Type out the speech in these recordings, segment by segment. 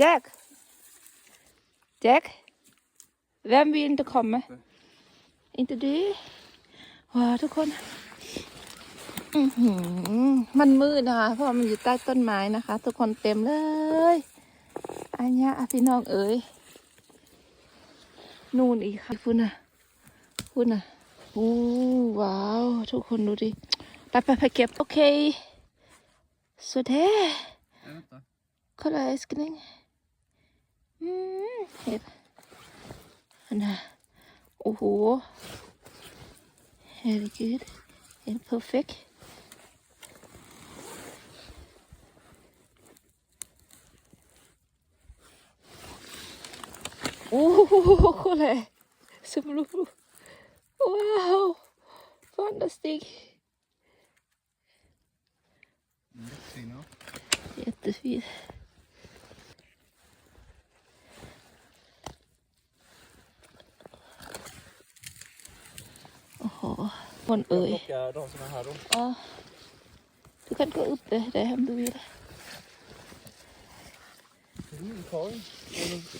Jack Jack Vem vill inte komma? Inte du? ว้าวทุกคนอื้อหือมันมืดนะคะ เพราะว่ามันอยู่ใต้ต้นไม้นะคะ ทุกคนเต็มเลยอันเนี้ยพี่น้องเอ๋ยนู่นอีกค่ะพุ่นน่ะพุ่นน่ะอู้ว้าว ทุกคนดูดิไปไปไปเก็บ โอเค så det Nej, vänta. kolla älskling mm, här. Den här. Oho. Herregud. En perfekt. Oh, kolla! Som blå. Wow! Fantastiskt! Mm, Jättefina. Jättefint. Åh, hon Jag ơi. plockar de som är här då. Ja. Du kan gå upp där om du vill. Mm, korg.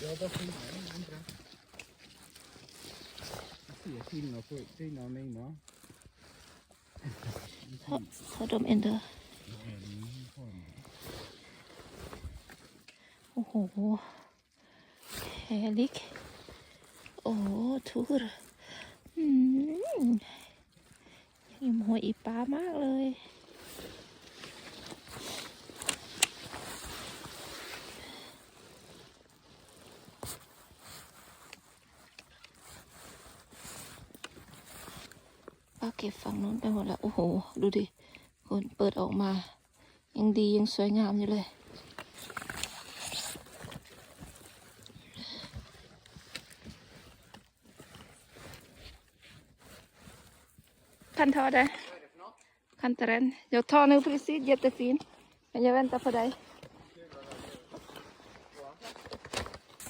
Jag har bara fina. inte det? Jag ser fina på dina och mina. Ta, ta dem ändå. Åh, härligt. Åh, tur. Mm. ยังหัวอีป้ามากเลยป้าเก็บฝั่งนู้นไปหมดแล้ว โอ้โห ดูดิคนเปิดออกมา ยังดียังสวยงามอยู่เลย Kan ta det. Kan ta den. Jag tar nu precis, jättefin. Men jag väntar på dig.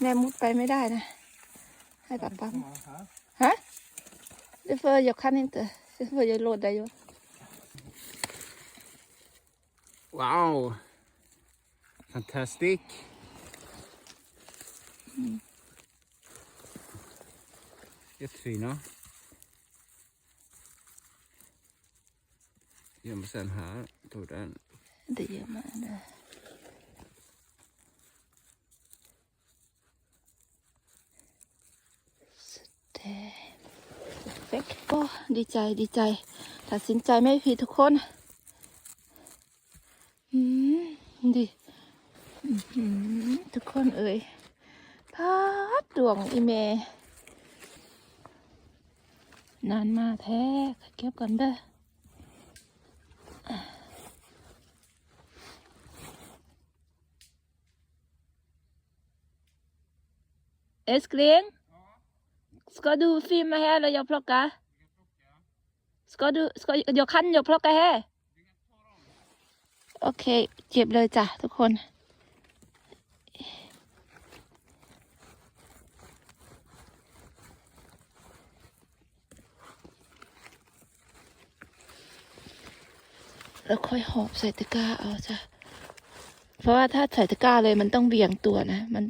แม่มุดไปไม่ได้นะให้ป๊าป๊า Kommer här. ยังไม่สันหาตัวด้านได้เยอะมาเลยสเฟกโอ้ดีใจดีใจ ตัดสินใจไม่ผิดทุกคน อืมดีทุกคนเอ่ยพัดดวงอีเม นานมาแท้เก็บกันเด้อ Älskling? Ska du filma här eller jag plockar? Ska du, ska, jag kan jag plocka här? โอเค เก็บเลยจ้ะทุกคน แล้วค่อยหอบใส่ตะกร้าเอาจ้ะ เพราะว่าถ้าใส่ตะกร้าเลยมันต้องเบี่ยงตัวนะ มัน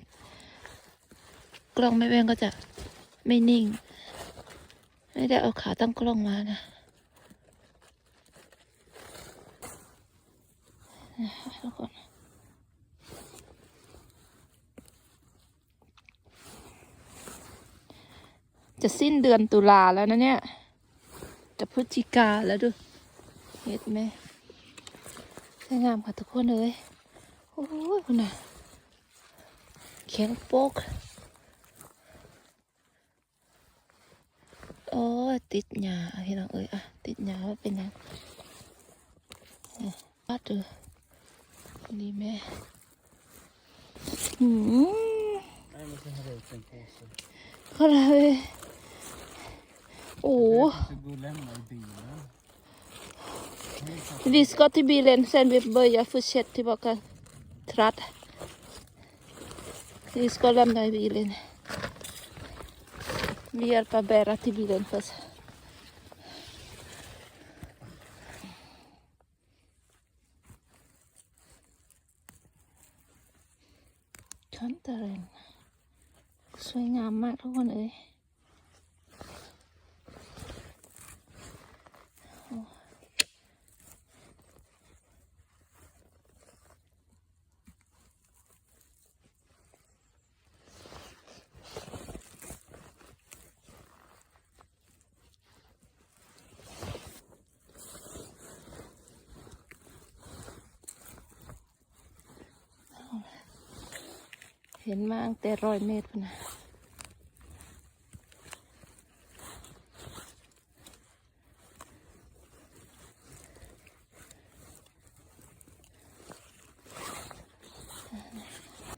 กล้องไม่เว้งก็จะไม่นิ่ง ไม่ได้เอาขาตั้งกล้องมานะนะคะทุกคนจะสิ้นเดือนตุลาแล้วนะเนี่ย จะพฤศจิกาแล้วดู เห็นไหมสวยงามค่ะทุกคนเลย โอ้ยคุณน่ะเขียงโป๊ก โอ้ ยติดหญ้าพี่น้องเอ้ยอะติดหญ้าว่าเป็นยังวัดดูนี่แม่หืม Nej, men så har jag ut en påse. เขาเลยโอ้ Jag ska gå och lämna i bilen. vi ska till bilen sen vi börjar fortsätta tillbaka tratt vi ska lämna i bilen vi hjälper bära till bilen först ช้อนเตเรนสวยงามมากทุกคนเอ้ย ห็นมาตั้งแต่ร้อยเมตรนะ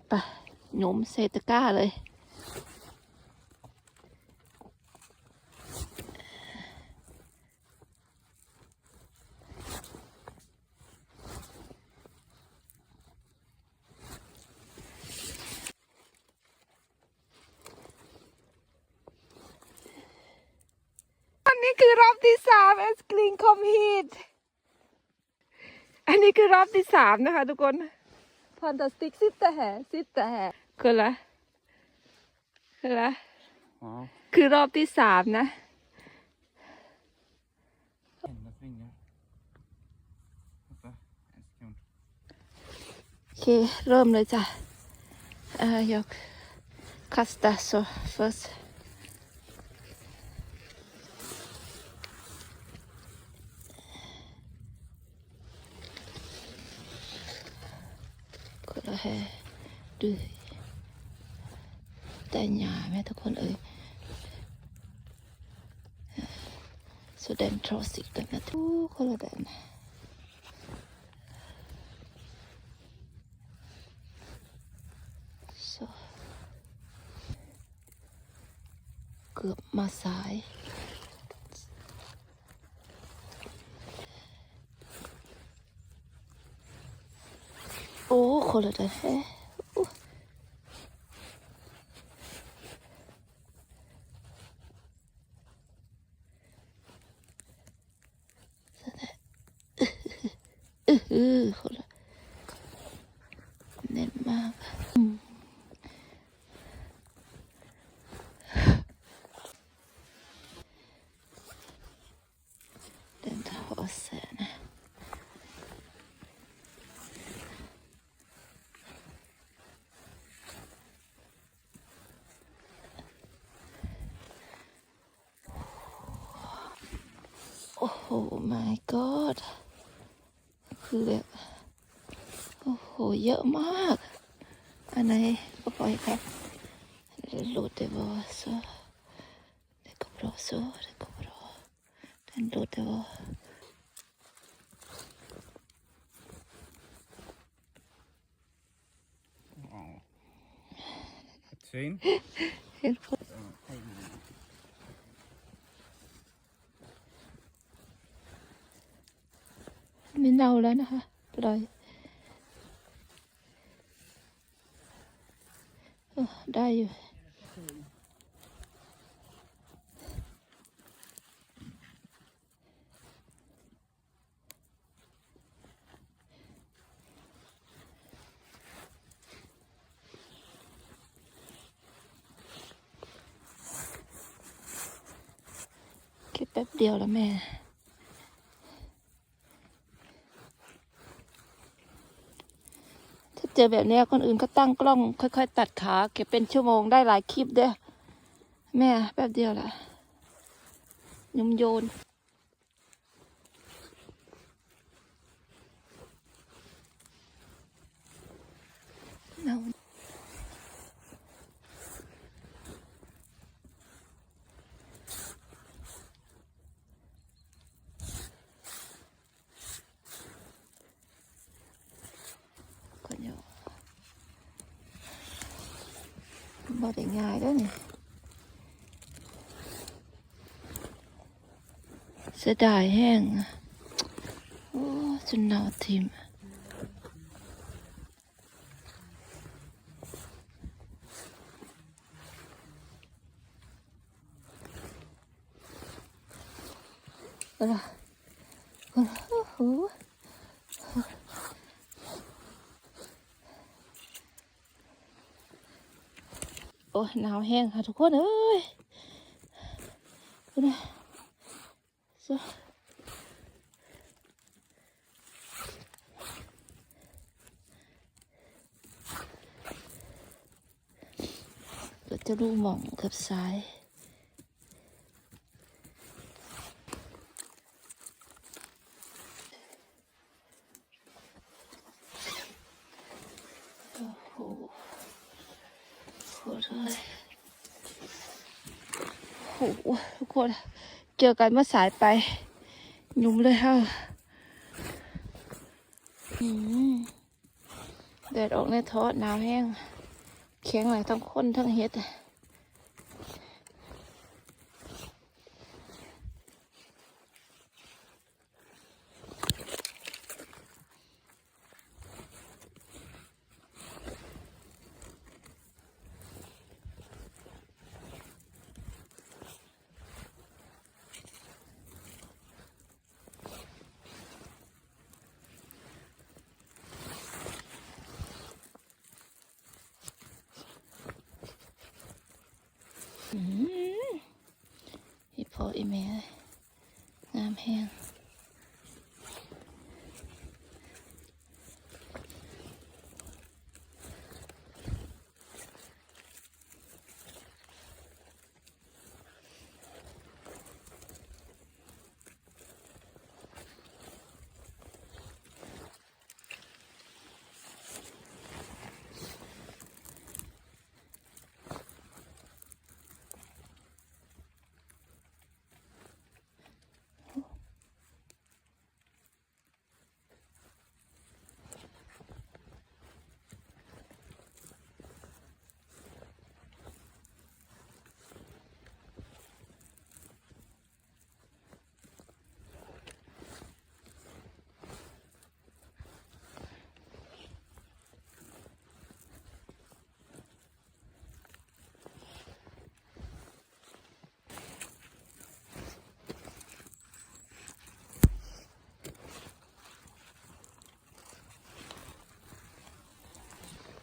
ไปหนมเซตก้าเลย อันนี้คือรอบที่สามเอสกรีนคอมฮีทอันนี้คือรอบที่สามนะคะทุกคนฟันตาสติกซิตแต่แห่ซิตแต่แห่คือละคือละ Ja. คือรอบที่สามนะ Enda svingar. Vänta, en sekund. โอเค เริ่มเลยจ้ะเอ่อยกคัสตาโซ first ก็ละแฮ ดูแต่หยาแม่ทุกคนเอ่ยแสดงทรอสิกันนะทุกคนละแดนเกือบมาสายโอ้คนละเด้เฮ้อู้แสดง อื้อหือคนละเน้นมากอืม Den tar sen. Oh my god คือแบบ โอ้โห เยอะมาก อันไหนก็ปล่อยครับโหลดได้บ่โซ det går bra så det går bra den låter vara เน่าแล้วนะคะ ปล่อยได้อยู่แป๊บเดียวแล้วแม่ อแบบนี้คนอื่นก็ตั้งกล้อง ค่อย ๆ ตัดขาเก็บเป็นชั่วโมงได้หลายคลิปเด้อแม่แป๊บเดียวแหละยมโยนเอา บ่ได้ง่ายเด้วยนี่เสียดายแห้งอะโอ้จนหนาวทิม Voilà. Voilà. Oh. โอ้ โอ้หนาวแห้งค่ะ ทุกคน เอ้ยนะจะรูหม่องกับซ้าย โอ้โหโหดเลยโอ้โหทุก คน เจอกันเมื่อสายไปยุ่มเลยเฮ้อแดดออกในท้อหนาวแห้งแข็งไหลายทั้งคนทั้งเฮ็ดอะอืม อี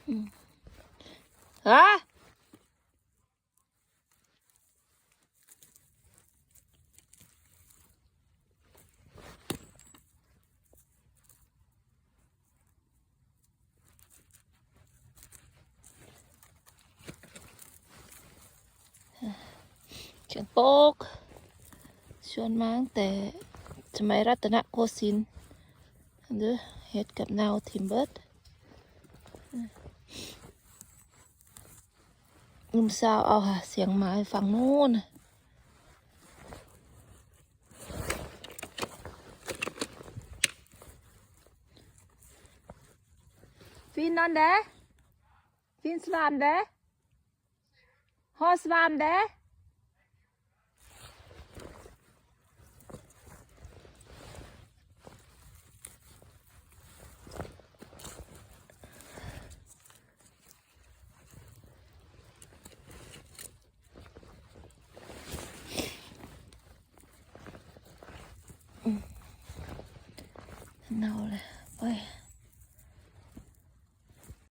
ฮะเชียงโป๊กชวนมาตั้งแต่สมัยรัตนโกสินทร์เด้อเฮ็ดกับนาวทิมเบิร์ด หนุ่มสาวเอาค่ะ เสียงหมาฝั่งนู้นฟินนอนเด้ฟินสวามเด้ฮอสวามเด้ Oy.